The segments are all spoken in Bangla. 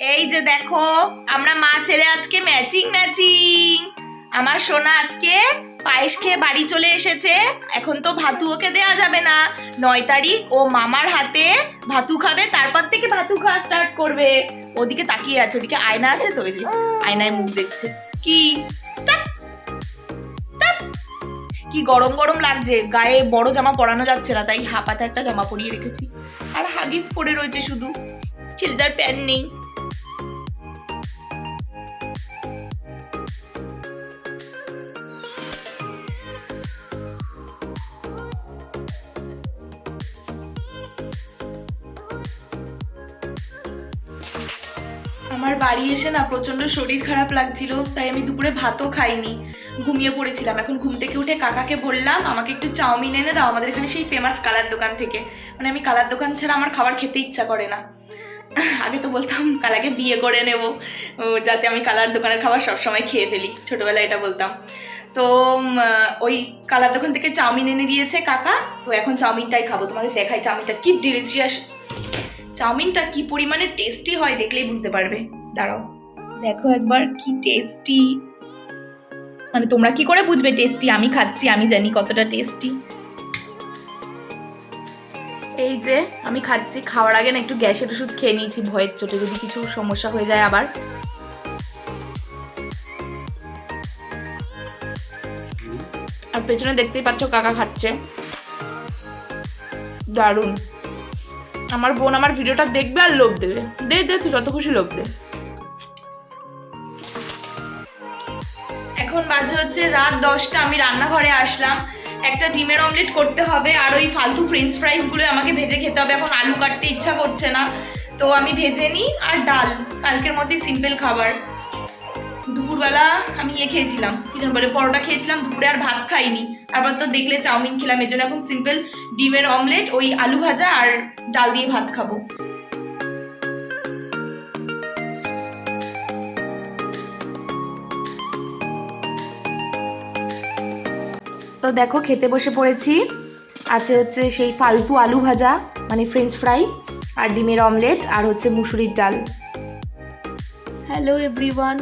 এই যে দেখো, আমরা মা ছেলে আজকে ম্যাচিং ম্যাচিং আমার সোনা আজকে পায়েস খেয়ে বাড়ি চলে এসেছে। এখন তো ভাতু ওকে দেওয়া যাবে না। নয় তারিখ, ও মামার হাতে ভাতু খাবে, তারপর থেকে ভাতু খাওয়া স্টার্ট করবে। ওদিকে তাকিয়ে আছে, ওদিকে আয়না আছে তো, ওই যে আয়নায় মুখ দেখছে। কি। কি গরম গরম লাগছে। গায়ে বড় জামা পরানো যাচ্ছে না, তাই হাপাতে একটা জামা পরিয়ে রেখেছি। আর হাগিস পরে রয়েছে শুধু। ছেলেটার প্যান্ট নেই। আমার বাড়ি এসে না প্রচণ্ড শরীর খারাপ লাগছিল, তাই আমি দুপুরে ভাতও খাইনি। ঘুমিয়ে পড়েছিলাম। এখন ঘুম থেকে উঠে কাকাকে বললাম, আমাকে একটু চাউমিন এনে দাও, আমাদের এখানে সেই ফেমাস কালার দোকান থেকে। মানে আমি কালার দোকান ছাড়া আমার খাবার খেতে ইচ্ছা করে না। আগে তো বলতাম, কালাকে বিয়ে করে নেব যাতে আমি কালার দোকানের খাবার সবসময় খেয়ে ফেলি। ছোটবেলায় এটা বলতাম। তো ওই কালার দোকান থেকে চাউমিন এনে দিয়েছে কাকা। তো এখন চাউমিনটাই খাব। তোমাদের দেখাই চাউমিনটা কি ডিলিশিয়াস চাউমিনটা কি পরিমাণে টেস্টি হয় দেখলেই বুঝতে পারবে। দাঁড়াও। দেখো একবার কি টেস্টি মানে তোমরা কি করে বুঝবে টেস্টি আমি খাচ্ছি, আমি জানি কতটা টেস্টি এই যে, আমি খাচ্ছি, খাওয়ার আগে না একটু গ্যাসের ওষুধ খেয়ে নিয়েছি, ভয়ের চোটে যদি কিছু সমস্যা হয়ে যায় আবার। আর পেছনে দেখতেই পাচ্ছ কাকা খাচ্ছে। দারুণ। আমার বোন আমার ভিডিওটা দেখবে আর লোভ দেবে। দে দে, তুই যত খুশি লোভ দে। এখন বাজে হচ্ছে রাত দশটা, আমি রান্নাঘরে আসলাম। একটা ডিমের অমলেট করতে হবে আর ওই ফালতু ফ্রেঞ্চ ফ্রাইসগুলো আমাকে ভেজে খেতে হবে। এখন আলু কাটতে ইচ্ছা করছে না। তো আমি ভেজে নিই আর ডাল। কালকের মতোই সিম্পল খাবার। দুপুরবেলা আমি ইয়ে খেয়েছিলাম কি যেন বলে পরোটা খেয়েছিলাম দুপুরে আর ভাত খাইনি। তারপর তো দেখলে চাউমিন খেলাম এর জন্য এখন সিম্পল ডিমের অমলেট ওই আলু ভাজা আর ডাল দিয়ে ভাত খাব। তো দেখো খেতে বসে পড়েছি। আছে হচ্ছে সেই ফালতু আলু ভাজা মানে ফ্রেঞ্চ ফ্রাই আর ডিমের অমলেট আর হচ্ছে মুসুরির ডাল। হ্যালো এভরিওয়ান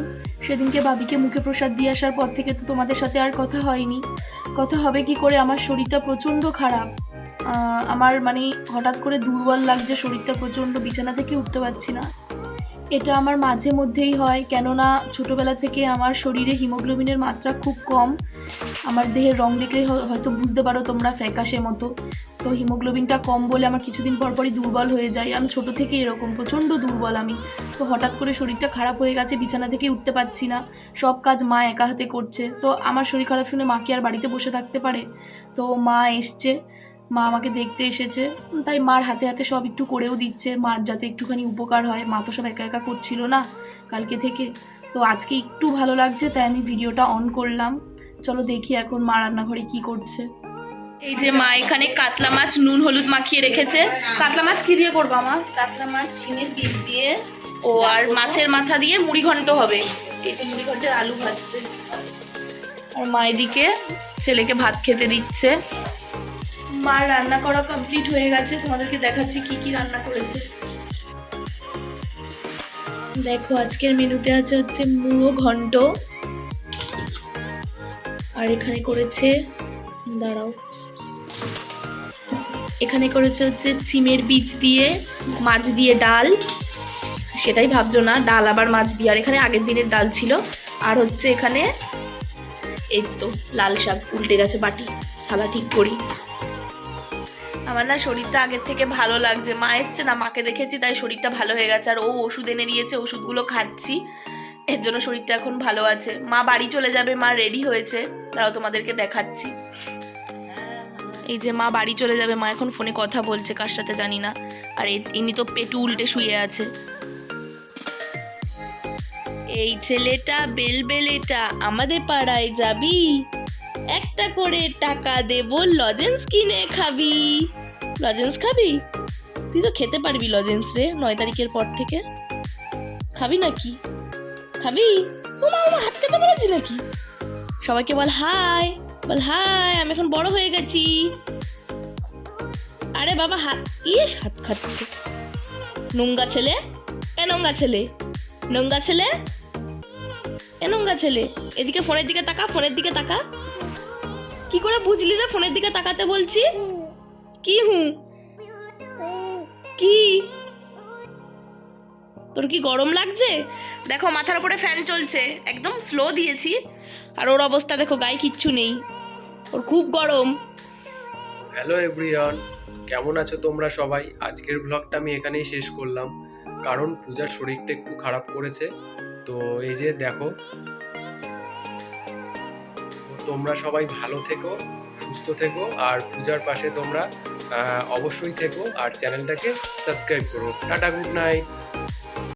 সেদিনকে ভাবিকে মুখে প্রসাদ দিয়ে আসার পর থেকে তো তোমাদের সাথে আর কথা হয়নি। কথা হবে কি করে? আমার শরীরটা প্রচণ্ড খারাপ। আমার মানে হঠাৎ করে দুর্বল লাগছে, শরীরটা প্রচণ্ড বিছানা থেকে উঠতে পারছি না। এটা আমার মাঝে মধ্যেই হয়, কেননা ছোটোবেলা থেকে আমার শরীরে হিমোগ্লোবিনের মাত্রা খুব কম। আমার দেহের রং দেখলে হয়- হয়তো বুঝতে পারো তোমরা ফ্যাকাশে মতো। তো হিমোগ্লোবিনটা কম বলে আমার কিছুদিন পর পরই দুর্বল হয়ে যায়। আমি ছোট থেকে এরকম, প্রচণ্ড দুর্বল আমি। তো হঠাৎ করে শরীরটা খারাপ হয়ে গেছে, বিছানা থেকে উঠতে পারছি না। সব কাজ মা একা হাতে করছে। তো আমার শরীর খারাপ শুনে মা কি আর বাড়িতে বসে থাকতে পারে? তো মা এসছে। মা আমাকে দেখতে এসেছে তাই মার হাতে হাতে সব একটু করেও দিচ্ছে। মার যাতে একটুখানি উপকার হয় মা তো সব একা একা করছিল না কালকে থেকে। তো আজকে একটু ভালো লাগছে তাই আমি ভিডিওটা অন করলাম। চলো দেখি এখন মা রান্নাঘরে কি করছে। এই যে মা এখানে কাতলা মাছ নুন হলুদ মাখিয়ে রেখেছে। কাতলা মাছ কি দিয়ে করব আমার কাতলা মাছ ঝিঙের পিস দিয়ে। ও আর মাছের মাথা দিয়ে মুড়ি ঘন্ট হবে। এই যে মুড়ি ঘন্টের আলু ভাজছে। আর মা এদিকে ছেলেকে ভাত খেতে দিচ্ছে। মার রান্না করা কমপ্লিট হয়ে গেছে। তোমাদেরকে দেখাচ্ছি কি কি রান্না করেছে। দেখো, আজকের মেনুতে আছে হচ্ছে মুড়ো ঘন্ট। আর এখানে করেছে, দাঁড়াও। এখানে করেছে হচ্ছে চিমের বীজ দিয়ে, মাছ দিয়ে ডাল। সেটাই ভাবছ না? ডাল আবার মাছ দিয়ে। আর এখানে আগের দিনের ডাল ছিল। আর হচ্ছে এখানে এই তো লাল শাক উল্টে গেছে বাটি। থালা ঠিক করি। আমার না শরীরটা আগের থেকে ভালো লাগছে। মা এসছে না, মাকে দেখেছি, তাই শরীরটা ভালো হয়ে গেছে। আর ও ওষুধ এনে দিয়েছে, ওষুধগুলো খাচ্ছি। এর জন্য শরীরটা এখন ভালো আছে। মা বাড়ি চলে যাবে, মা রেডি হয়েছে। তারাও তোমাদেরকে দেখাচ্ছি। এই যে মা বাড়ি চলে যাবে, মা এখন ফোনে কথা বলছে, কার সাথে জানি না। আর এ- ইনি তো পেটু উল্টে শুয়ে আছে। এই ছেলেটা, বেলবেলেটা, আমাদের পাড়ায় যাবি? একটা করে টাকা দেব লজেন্স কিনে খাবি। লজেন্স খাবি? তুই তো খেতে পারবি লজেন্স রে, নয় তারিখের পর থেকে। খাবি নাকি? খাবি? হাত খেতে পেরেছি নাকি? সবাইকে বল হাই বল হাই, আমি এখন বড় হয়ে গেছি। আরে বাবা, হাত ইস হাত খাচ্ছে। নোংগা ছেলে? এ নোংরা ছেলে? নোংগা ছেলে? এ নোংরা ছেলে? এদিকে ফোনের দিকে তাকা, ফোনের দিকে তাকা। কি করে বুঝলি রে? ফোনের দিকে তাকাতে বলছি। কি হু? কি? তোর কি গরম লাগছে? দেখো, মাথার উপরে ফ্যান চলছে। একদম স্লো দিয়েছি। আর ওর অবস্থা দেখো, গায়ে কিচ্ছু নেই। ওর খুব গরম। হ্যালো এভরিওয়ান কেমন আছো তোমরা সবাই? আজকের ব্লগটা আমি এখানেই শেষ করলাম। কারণ পূজার শরীরটা একটু খারাপ করেছে। তো এই যে দেখো তোমরা সবাই ভালো থেকো, সুস্থ থেকো, আর পূজার পাশে তোমরা অবশ্যই থেকো, আর চ্যানেলটাকে সাবস্ক্রাইব করো। Tata, good night.